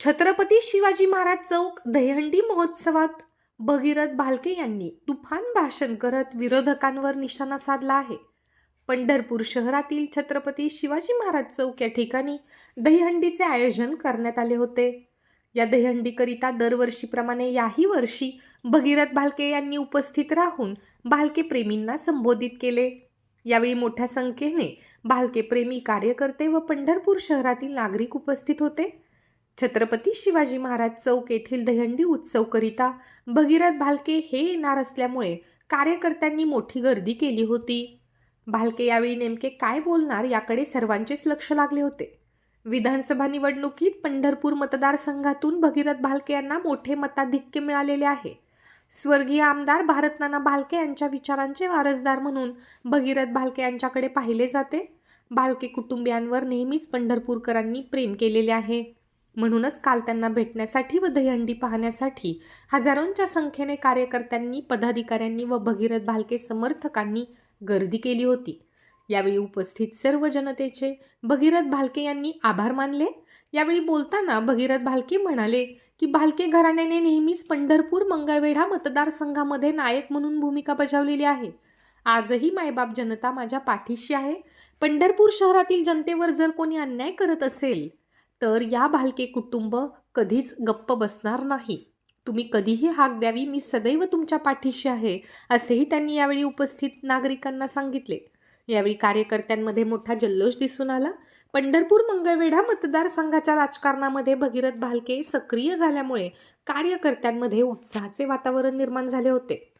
छत्रपती शिवाजी महाराज चौक दहीहंडी महोत्सवात भगीरथ भालके यांनी तुफान भाषण करत विरोधकांवर निशाणा साधला आहे. पंढरपूर शहरातील छत्रपती शिवाजी महाराज चौक या ठिकाणी दहीहंडीचे आयोजन करण्यात आले होते. या दहीहंडीकरिता दरवर्षीप्रमाणे याही वर्षी भगीरथ भालके यांनी उपस्थित राहून भालके प्रेमींना संबोधित केले. यावेळी मोठ्या संख्येने भालके प्रेमी कार्यकर्ते व पंढरपूर शहरातील नागरिक उपस्थित होते. छत्रपती शिवाजी महाराज चौक येथील दहंडी उत्सवकरिता भगीरथ भालके हे येणार असल्यामुळे कार्यकर्त्यांनी मोठी गर्दी केली होती. भालके यावेळी नेमके काय बोलणार याकडे सर्वांचेच लक्ष लागले होते. विधानसभा निवडणुकीत पंढरपूर मतदारसंघातून भगीरथ भालके यांना मोठे मताधिक्य मिळालेले आहे. स्वर्गीय आमदार भारतनाना भालके यांच्या विचारांचे वारसदार म्हणून भगीरथ भालके यांच्याकडे पाहिले जाते. भालके कुटुंबियांवर नेहमीच पंढरपूरकरांनी प्रेम केलेले आहे. म्हणूनच काल त्यांना भेटण्यासाठी व दहीहंडी पाहण्यासाठी हजारोंच्या संख्येने कार्यकर्त्यांनी पदाधिकाऱ्यांनी व भगीरथ भालके समर्थकांनी गर्दी केली होती. यावेळी उपस्थित सर्व जनतेचे भगीरथ भालके यांनी आभार मानले. यावेळी बोलताना भगीरथ भालके म्हणाले की भालके घराण्याने नेहमीच पंढरपूर मंगळवेढा मतदारसंघामध्ये नायक म्हणून भूमिका बजावलेली आहे. आजही मायबाप जनता माझ्या पाठीशी आहे. पंढरपूर शहरातील जनतेवर जर कोणी अन्याय करत असेल तर या भालके कुटुंब कधीच गप्प बसणार नाही. तुम्ही कधीही हाक द्यावी मी सदैव तुमच्या पाठीशी आहे असेही त्यांनी यावेळी उपस्थित नागरिकांना सांगितले. यावेळी कार्यकर्त्यांमध्ये मोठा जल्लोष दिसून आला. पंढरपूर मंगळवेढा मतदारसंघाच्या राजकारणामध्ये भगीरथ भालके सक्रिय झाल्यामुळे कार्यकर्त्यांमध्ये उत्साहाचे वातावरण निर्माण झाले होते.